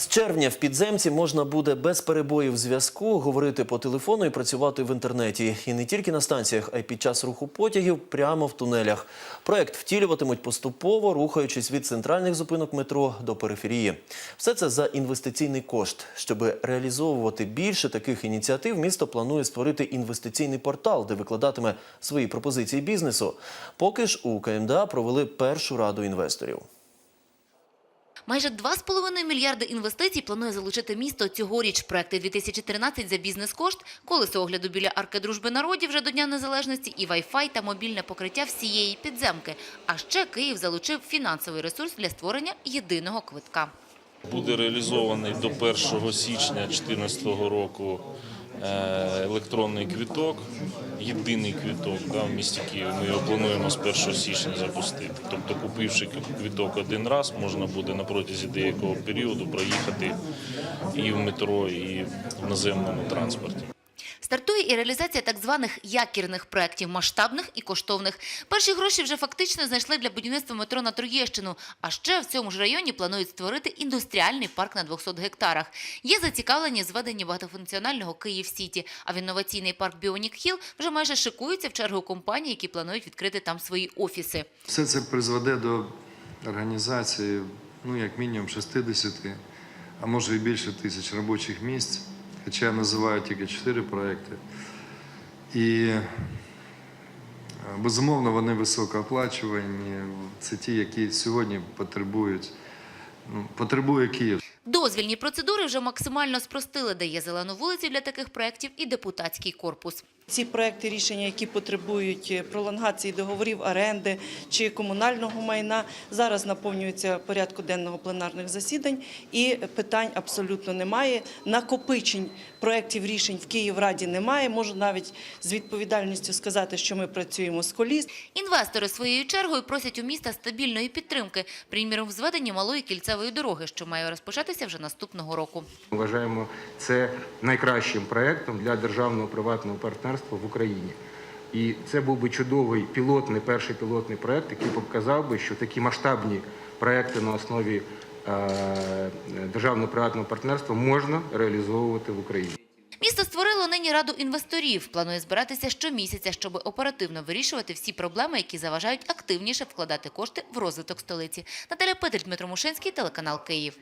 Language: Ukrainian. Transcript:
З червня в підземці можна буде без перебоїв зв'язку говорити по телефону і працювати в інтернеті. І не тільки на станціях, а й під час руху потягів прямо в тунелях. Проект втілюватимуть поступово, рухаючись від центральних зупинок метро до периферії. Все це за інвестиційний кошт. Щоб реалізовувати більше таких ініціатив, місто планує створити інвестиційний портал, де викладатиме свої пропозиції бізнесу. Поки ж у КМДА провели першу раду інвесторів. Майже 2,5 мільярди інвестицій планує залучити місто цьогоріч. Проекти 2013 за бізнес-кошт, колесо огляду біля арки дружби народів вже до Дня Незалежності і вай-фай та мобільне покриття всієї підземки. А ще Київ залучив фінансовий ресурс для створення єдиного квитка. Буде реалізований до 1 січня 2014 року електронний квіток, єдиний квіток да, в місті Києві. Ми його плануємо з 1 січня запустити. Тобто, купивши квіток один раз, можна буде на протязі деякого періоду проїхати і в метро, і в наземному транспорті. Стартує і реалізація так званих якірних проєктів, масштабних і коштовних. Перші гроші вже фактично знайшли для будівництва метро на Троєщину. А ще в цьому ж районі планують створити індустріальний парк на 200 гектарах. Є зацікавлені зведення багатофункціонального Київ-Сіті, а в інноваційний парк Біонік Хіл вже майже шикуються в чергу компаній, які планують відкрити там свої офіси. Все це призведе до організації, ну, як мінімум 60, а може і більше тисяч робочих місць. Хоча я називаю тільки чотири проекти. І е, безумовно вони високооплачувані. Це ті, які сьогодні потребують, ну, потребує Київ. Дозвільні процедури вже максимально спростили, дає зелену вулицю для таких проєктів і депутатський корпус. Ці проекти рішення, які потребують е, пролонгації договорів оренди чи комунального майна, зараз наповнюються порядку денного пленарних засідань, і питань абсолютно немає. Накопичень проєктів рішень в Київраді немає. Можу навіть з відповідальністю сказати, що ми працюємо з коліс. Інвестори своєю чергою просять у міста стабільної підтримки, приміром, в зведенні малої кільцевої дороги, що має розпочатися вже наступного року. Вважаємо це найкращим проектом для державного приватного партнерства в Україні. І це був би чудовий пілотний, перший пілотний проект, який показав би, що такі масштабні проекти на основі е, державного приватного партнерства можна реалізовувати в Україні. Місто створило нині раду інвесторів. Планує збиратися щомісяця, щоб оперативно вирішувати всі проблеми, які заважають активніше вкладати кошти в розвиток столиці. Наталя Петрик, Дмитро Мушинський, телеканал Київ.